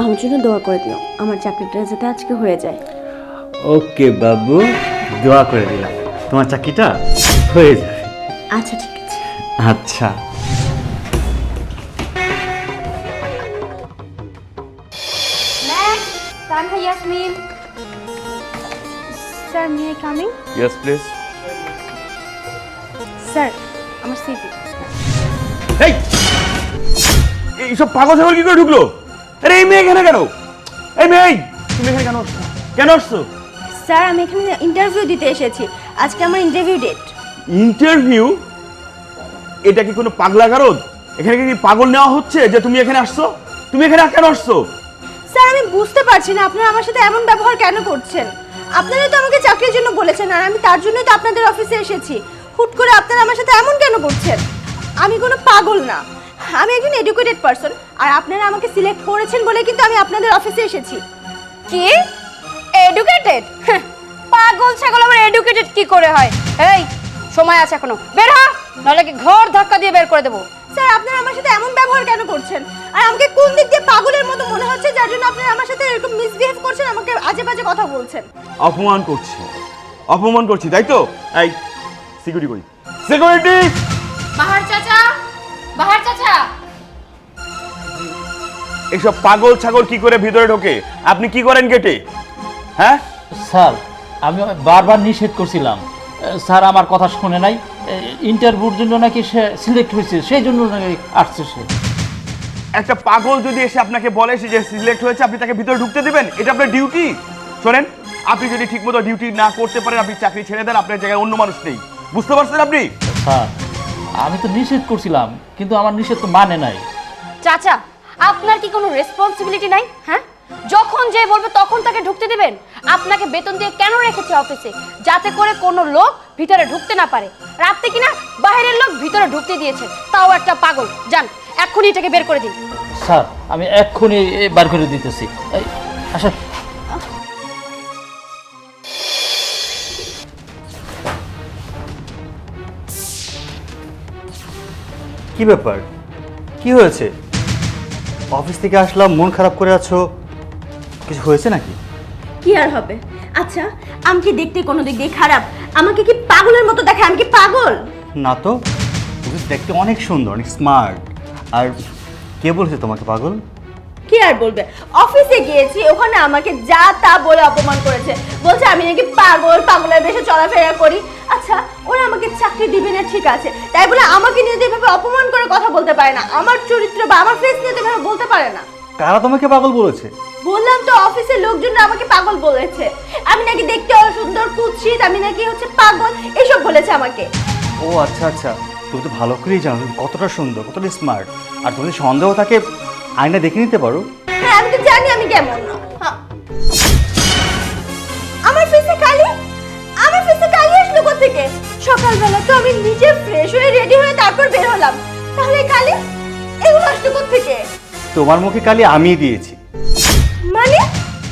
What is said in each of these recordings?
আমার জন্য দোয়া করে দিও। আমার চাকরিটা যাতে আজকে হয়ে যায়। ওকে বাবু দোয়া করে দিলাম। তোমার চাকরিটা হয়ে যাবে। আচ্ছা ঠিক আছে। আচ্ছা। Tanha Yasmin. Sir may I coming? Yes please sir আমার সিভি এই এইসব পাগল ছাগল কি করে ঢুকলো? আরে এই মেয়ে এখানে কেন? এই মেয়ে তুমি এখানে কেন আসছো? কেন আসছো? স্যার আমি এখানে ইন্টারভিউ দিতে এসেছি। আজকে আমার ইন্টারভিউ ডেট ইন্টারভিউ এটা কি কোনো পাগলা গারদ? এখানে কি পাগল নেওয়া হচ্ছে যে তুমি এখানে আসছো? তুমি এখানে কেন আসছো? স্যার আমি বুঝতে পারছি না আপনারা আমার সাথে এমন ব্যবহার কেন করছেন? আপনারা তো আমাকে চাকরির জন্য বলেছেন আর আমি তার জন্যই তো আপনাদের অফিসে এসেছি। হুট করে আপনারা আমার সাথে এমন কেন করছেন? আমি কোনো পাগল না। আমি একজন এডুকেটেড পারসন আর আপনারা আমাকে সিলেক্ট করেছেন বলে কিন্তু আমি আপনাদের অফিসে এসেছি। কি? এডুকেটেড পাগল ছাগল আমার এডুকেটেড কি করে হয়? এই সময় আছে এখনও। বের হ নাহলে কি ঘর ধাক্কা দিয়ে বের করে দেবো। স্যার আপনারা আমার সাথে এমন ব্যবহার কেন করছেন? আর আমাকে কোন দিক দিয়ে পাগলের মতো মনে হচ্ছে যার জন্য আপনারা আমার সাথে এরকম মিসবিহেভ করছেন আমাকে আজে বাজে কথা বলছেন? অপমান করছি। অপমান করছি তাই তো? এই সিকিউরিটি করি। সিকিউরিটি এইসব পাগল ছাগল কি করে ভিতরে ঢোকে? আপনি কি করেন গেটে? হ্যাঁ? স্যার আমি বারবার নিষেধ করছিলাম। স্যার আমার কথা শুনে নাই। ইন্টারভিউর জন্য নাকি সে সিলেক্ট হয়েছে সেই জন্য নাকি আসছে সে। একটা পাগল যদি এসে আপনাকে বলে সে যে সিলেক্ট হয়েছে আপনি তাকে ভিতরে ঢুকতে দেবেন? এটা আপনার ডিউটি শোনেন আপনি যদি ঠিকমতো ডিউটি না করতে পারেন আপনি চাকরি ছেড়ে দেন আপনার জায়গায় অন্য মানুষ নেই। বুঝতে পারছেন আপনি? স্যার আমি তো নিষেধ করছিলাম কিন্তু আমার নিষেধ তো মানে নাই। চাচা আপনার কি কোনো রেসপন্সিবিলিটি নাই? হ্যাঁ? যখন যে বলবে তখন তাকে ঢুকতে দিবেন? আপনাকে বেতন দিয়ে কেন রেখেছে অফিসে যাতে করে কোনো লোক ভিতরে ঢুকতে না পারে। রাতে কিনা বাইরের লোক ভিতরে ঢুকতে দিয়েছে। তাও একটা পাগল। যান এক্ষুনি এটাকে বের করে দিন। স্যার আমি এক্ষুনি বার করে দিতেছি। এই, আসেন। কি ব্যাপার? কি হয়েছে? অফিস থেকে আসলাম মন খারাপ করে আছো? কিছু হয়েছে নাকি? কি আর হবে? আচ্ছা আমি কি দেখতে কোনো দিক দিয়ে খারাপ? আমাকে কি পাগলের মতো দেখে আমি কি পাগল? না তো তুমি দেখতে অনেক সুন্দর অনেক স্মার্ট আর কে বলেছে তোমাকে পাগল? কি আর বলবে? অফিসে গিয়েছি ওখানে আমাকে যা তা বলে অপমান করেছে। বলছে আমি নাকি পাগল পাগলের বেশে চলাফেরা করি। আচ্ছা ওরা আমাকে চাকরি দিবে না ঠিক আছে। তাই বলে আমাকে নিয়ে তো এভাবে অপমান করে কথা বলতে পারে না। আমার চরিত্র বা আমার ফেস নিয়ে তো এভাবে বলতে পারে না। কারা তোমাকে পাগল বলেছে? বললাম তো অফিসের লোকজন আমাকে পাগল বলেছে। আমি নাকি দেখতে অসুন্দর কুৎসিত আমি নাকি হচ্ছে পাগল এসব বলেছে আমাকে। ও আচ্ছা আচ্ছা। তুমি তো ভালো করেই জানো তুমি কতটা সুন্দর কতটা স্মার্ট আর তুমি সন্দেহ থাকে আয়না দেখে নিতে পারো। হ্যাঁ আমি তো জানি আমি কেমন। হ্যাঁ। আমার ফেসে কালি? সকালবেলা তো আমি নিজে ফ্রেশ হয়ে রেডি হয়ে তারপর বের হলাম। তাহলে কালি এগুলো আসলো থেকে তোমার মুখে কালি আমিই দিয়েছি। মানে?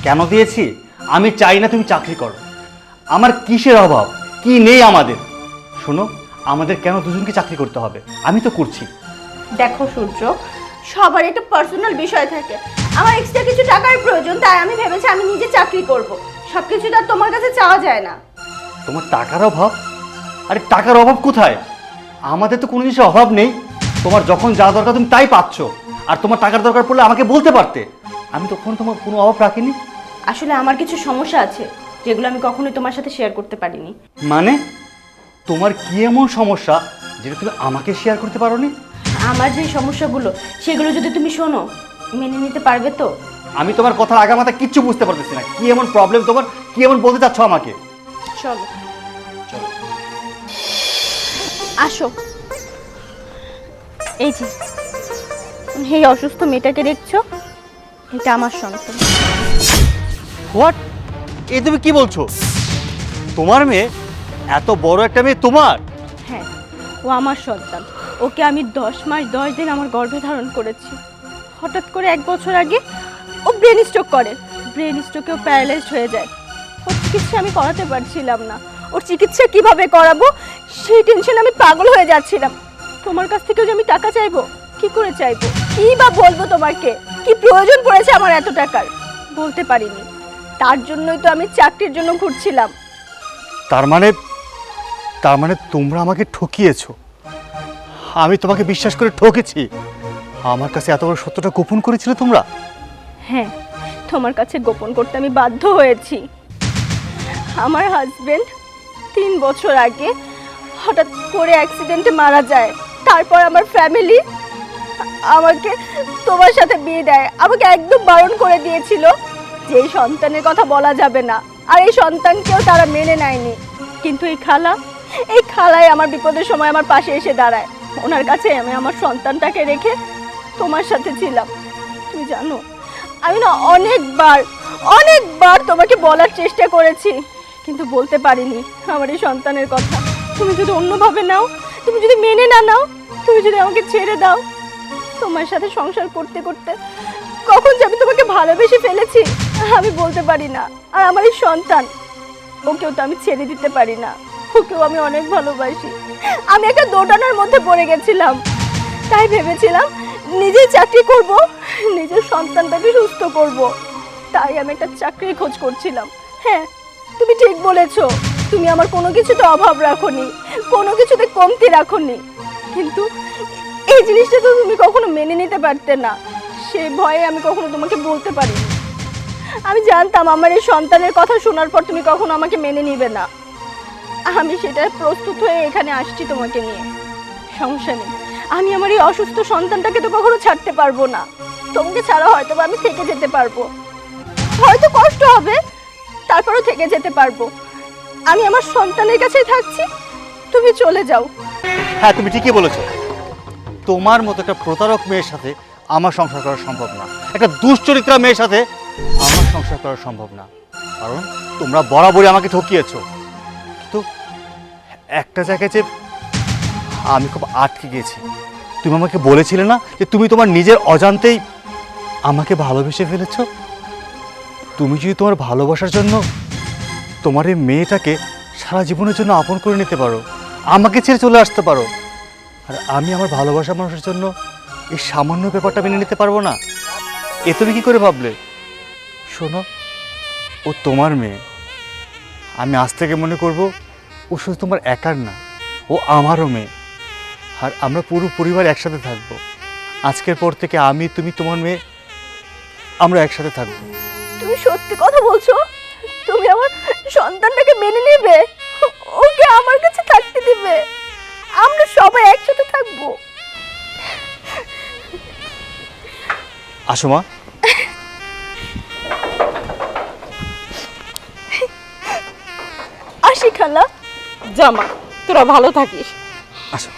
কেন দিয়েছি? আমি চাই না তুমি চাকরি করো। আমার কিসের অভাব? কি নেই আমাদের? শোনো আমাদের কেন দুজনকে চাকরি করতে হবে? আমি তো করছি। দেখো সূর্য সবার একটা পার্সোনাল বিষয় থাকে। আমার এক্সট্রা কিছু টাকার প্রয়োজন তাই আমি ভেবেছি আমি নিজে চাকরি করব। সবকিছু তো তোমার কাছে চাওয়া যায় না। তোমার টাকার অভাব? আরে টাকার অভাব কোথায়? আমাদের তো কোনো জিনিসের অভাব নেই। তোমার যখন যা দরকার তুমি তাই পাচ্ছ। আর তোমার টাকার দরকার পড়লে আমাকে বলতে পারতে। আমি তখন তোমার কোনো অভাব রাখিনি। আসলে আমার কিছু সমস্যা আছে যেগুলো আমি কখনোই তোমার সাথে শেয়ার করতে পারিনি। মানে? তোমার কি এমন সমস্যা যেটা তুমি আমাকে শেয়ার করতে পারোনি? আমার যে সমস্যাগুলো সেগুলো যদি তুমি শোনো মেনে নিতে পারবে তো? আমি তোমার কথার আগামাথা কিচ্ছু বুঝতে পারতেছি না। কি এমন প্রবলেম তোমার? কি এমন বলতে চাচ্ছ আমাকে? চলো। আসো। এই যে এই অসুস্থ মেয়েটাকে দেখছ? এটা আমার সন্তান। হোয়াট এই তুমি কি বলছো? তোমার মেয়ে? এত বড় একটা মেয়ে তোমার? হ্যাঁ ও আমার সন্তান। ওকে আমি দশ মাস দশ দিন আমার গর্ভে ধারণ করেছি। হঠাৎ করে এক বছর আগে ও ব্রেন স্ট্রোক করে। ব্রেন স্ট্রোকেও প্যারালাইজড হয়ে যায়। ওর চিকিৎসা আমি করাতে পারছিলাম না। ওর চিকিৎসা কীভাবে করাবো? সেই টেনশন আমি পাগল হয়ে যাচ্ছিলাম। তোমার কাছ থেকেও যে আমি টাকা চাইব? কি করে চাইব? কি বা বলব তোমাকে? কি প্রয়োজন পড়েছে আমার এত টাকার? বলতে পারিনি। তার জন্যই তো আমি চাকরির জন্য ঘুরছিলাম। তার মানে তার মানে তোমরা আমাকে ঠকিয়েছো। আমি তোমাকে বিশ্বাস করে ঠকেছি। আমার কাছে এত বড় সত্যটা গোপন করেছিলে তোমরা? হ্যাঁ তোমার কাছে গোপন করতে আমি বাধ্য হয়েছি। আমার হাজবেন্ড তিন বছর আগে হঠাৎ করে অ্যাক্সিডেন্টে মারা যায়। তারপর আমার ফ্যামিলি আমাকে তোমার সাথে বিয়ে দেয়। আমাকে একদম বারণ করে দিয়েছিল যে এই সন্তানের কথা বলা যাবে না। আর এই সন্তানকেও তারা মেনে নেয়নি। কিন্তু এই খালা, এই খালাই আমার বিপদের সময় আমার পাশে এসে দাঁড়ায়। ওনার কাছে আমি আমার সন্তানটাকে রেখে তোমার সাথে ছিলাম। তুমি জানো, আমি না অনেকবার অনেকবার তোমাকে বলার চেষ্টা করেছি। কিন্তু বলতে পারিনি আমার এই সন্তানের কথা। তুমি যদি অন্যভাবে নাও, তুমি যদি মেনে না নাও, তুমি যদি আমাকে ছেড়ে দাও, তোমার সাথে সংসার করতে করতে কখন যে আমি তোমাকে ভালোবেসে ফেলেছি, আমি বলতে পারি না। আর আমার এই সন্তান, ওকেও তো আমি ছেড়ে দিতে পারি না। ওকেও আমি অনেক ভালোবাসি। আমি একটা দোটানার মধ্যে পড়ে গেছিলাম। তাই ভেবেছিলাম নিজে চাকরি করব, নিজের সন্তানটাকে সুস্থ করব। তাই আমি একটা চাকরির খোঁজ করছিলাম। হ্যাঁ তুমি ঠিক বলেছ। তুমি আমার কোনো কিছুতে অভাব রাখোনি, কোনো কিছুতে কমতি রাখোনি। কিন্তু এই জিনিসটা তো তুমি কখনো মেনে নিতে পারতে না। সে ভয়ে আমি কখনো তোমাকে বলতে পারিনি। আমি জানতাম আমার এই সন্তানের কথা শোনার পর তুমি কখনো আমাকে মেনে নিবে না। আমি সেটা প্রস্তুত হয়ে এখানে আসছি তোমাকে নিয়ে। সমস্যা নেই। আমি আমার এই অসুস্থ সন্তানটাকে তো কখনো ছাড়তে পারব না। তোমাকে ছাড়া হয়তো আমি থেকে যেতে পারব। হয়তো কষ্ট হবে। তারপরেও থেকে যেতে পারব। আমি আমার সন্তানের কাছেই থাকছি, তুমি চলে যাও। হ্যাঁ তুমি ঠিকই বলেছ। তোমার মতো একটা প্রতারক মেয়ের সাথে আমার সংসার করা সম্ভব না। একটা দুশ্চরিত্রা মেয়ের সাথে আমার সংসার করা সম্ভব না। কারণ তোমরা বরাবরই আমাকে ঠকিয়েছো। কিন্তু একটা জায়গায় যে আমি খুব আটকে গেছি তুমি আমাকে বলেছিলে না যে তুমি তোমার নিজের অজান্তেই আমাকে ভালোবেসে ফেলেছো? তুমি যদি তোমার ভালোবাসার জন্য তোমার এই মেয়েটাকে সারা জীবনের জন্য আপন করে নিতে পারো, আমাকে ছেড়ে চলে আসতে পারো, আর আমি আমার ভালোবাসা মানুষের জন্য এই সামান্য ব্যাপারটা মেনে নিতে পারব না, এ তুমি কী করে ভাবলে? শোনো, ও তোমার মেয়ে। আমি আজ থেকে মনে করব, ও শুধু তোমার একার না, ও আমারও মেয়ে। আর আমরা পুরো পরিবার একসাথে থাকব। আজকের পর থেকে আমি, তুমি, তোমার মেয়ে, আমরা একসাথে থাকব। তুমি সত্যি কথা বলছো? তুমি আমার সন্তানটাকে মেনে নেবে? ওকে আমার কাছে থাকতে দিবে। আমরা সবাই একসাথে থাকব। আসো মা। আসি খালা। জামা তোরা ভালো থাকিস। আসো।